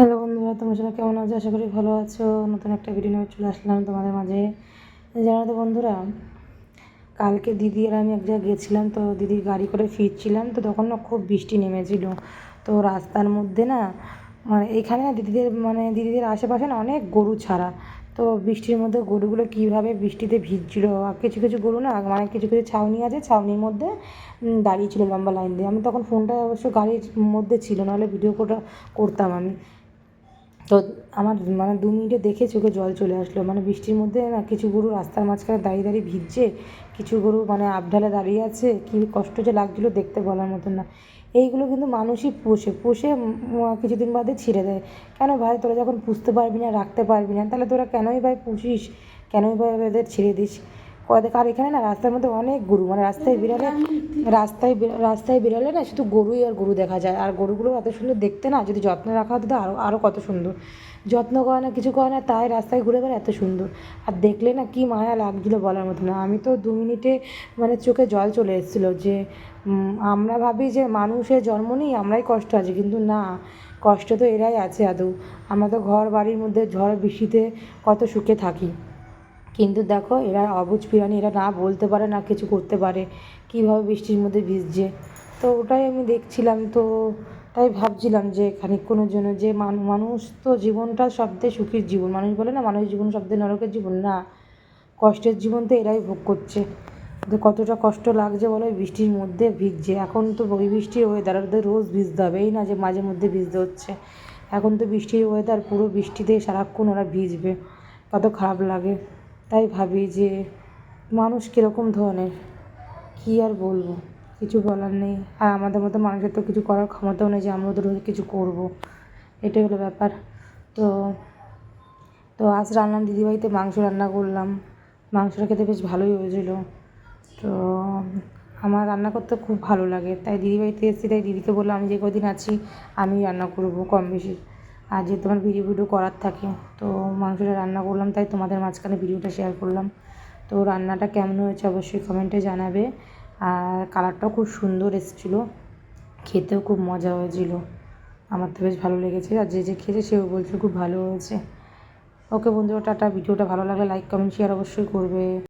Hello বন্ধুরা তোমরা সবাই কেমন আছো? আশা করি ভালো আছো। নতুন একটা ভিডিও নিয়ে চলে আসলাম তোমাদের মাঝে। জানো তো বন্ধুরা কালকে দিদি আর আমি এক জায়গায় গেছিলাম তো দিদির গাড়ি করে ফিরছিলাম তো তখন না খুব বৃষ্টি নেমেছিল। তো রাস্তার মধ্যে না মানে এখানে না দিদিদের মানে দিদিদের আশেপাশে না অনেক গরু ছাড়া। তো বৃষ্টির মধ্যে গরুগুলো কীভাবে বৃষ্টিতে ভিজছিল আর কিছু কিছু গরু না মানে কিছু কিছু ছাউনি আছে ছাউনির মধ্যে উম, দাঁড়িয়ে ছিল লম্বা লাইন দিয়ে। আমি তখন ফোনটা অবশ্য গাড়ির মধ্যে ছিল নাহলে ভিডিও করতাম আমি। তো আমার মানে দু মিনিটে দেখে চোখে জল চলে আসলো। মানে বৃষ্টির মধ্যে না কিছু গরু রাস্তার মাঝখানে দাঁড়িয়ে দাঁড়িয়ে ভিজছে, কিছু গরু মানে আবঢালে দাঁড়িয়ে আছে, কী কষ্ট যে লাগছিল দেখতে বলার মতন না। এইগুলো কিন্তু মানুষই পোষে পোষে কিছুদিন বাদে ছিঁড়ে দেয়। কেন ভাই, তোরা যখন পুষতে পারবি না, রাখতে পারবি না, তাহলে তোরা কেনই ভাই পুষিস? কেনই ভাই এদের ছেড়ে দিস? কয়েক আর এখানে না রাস্তার মধ্যে অনেক গরু মানে রাস্তায় বেরোলে রাস্তায় রাস্তায় বেরোলে না শুধু গরুই আর গরু দেখা যায়। আর গরুগুলো এত সুন্দর দেখতে না, যদি যত্ন রাখা হতো আরও আরও কত সুন্দর। যত্ন করে না, কিছু করে না, তাই রাস্তায় ঘুরে বেড়ায়, এত সুন্দর। আর দেখলে না কি মায়া লাগছিল বলার মতো না। আমি তো দু মিনিটে মানে চোখে জল চলে এসেছিল যে আমরা ভাবি যে মানুষের জন্ম নিই আমরাই কষ্ট আছে, কিন্তু না, কষ্ট তো এরাই আছে আদৌ। আমরা তো ঘর বাড়ির মধ্যে ঝড়, বৃষ্টিতে কত সুখে থাকি। কিন্তু দেখো, এরা অবুজ প্রাণী এরা না বলতে পারে, না কিছু করতে পারে, কীভাবে বৃষ্টির মধ্যে ভিজছে। তো ওটাই আমি দেখছিলাম, তো তাই ভাবছিলাম যে খানিকক্ষণের জন্য যে মান- মানুষ তো জীবনটা সবথেকে সুখীর জীবন। মানুষ বলে না মানুষ জীবন সবথেকে নরকের জীবন, না। কষ্টের জীবন তো এরাই ভোগ করছে। যে কতটা কষ্ট লাগছে বলো বৃষ্টির মধ্যে ভিজছে। এখন তো ওই বৃষ্টির ওয়েদার রোজ ভিজতে হবে, এই না যে মাঝে মধ্যে ভিজতে হচ্ছে। এখন তো বৃষ্টির ওয়েদার পুরো বৃষ্টিতে সারাক্ষণ ওরা ভিজবে, কত খারাপ লাগে। তাই ভাবি যে মানুষ কীরকম ধরনের? কী আর বলব? কিছু বলার নেই। আর আমাদের মতো মানুষের তো কিছু করার ক্ষমতাও নেই যে আমরা ওদের কিছু করব। এটাই হলো ব্যাপার। তো তো আজ রান্নাম দিদিবাড়িতে মাংস রান্না করলাম। মাংসটা খেতে বেশ ভালোই হয়েছিল। তো আমার রান্না করতে খুব ভালো লাগে। তাই দিদিবাড়িতে এসেছি, তাই দিদিকে বললাম আমি যে কদিন আছি আমি রান্না করব কম বেশি আর যেহেতু আমার ভিডিও ভিডিও করার থাকে, তো মাংসটা রান্না করলাম, তাই তোমাদের মাঝখানে ভিডিওটা শেয়ার করলাম। তো রান্নাটা কেমন হয়েছে অবশ্যই কমেন্টে জানাবে। আর কালারটাও খুব সুন্দর এসেছিল, খেতেও খুব মজা হয়েছিল। আমার তো বেশ ভালো লেগেছে, আর যে যে খেয়েছে সেও বলছে খুব ভালো হয়েছে। ওকে বন্ধুরা, টাটা। ভিডিওটা ভালো লাগলে লাইক কমেন্ট শেয়ার অবশ্যই করবে।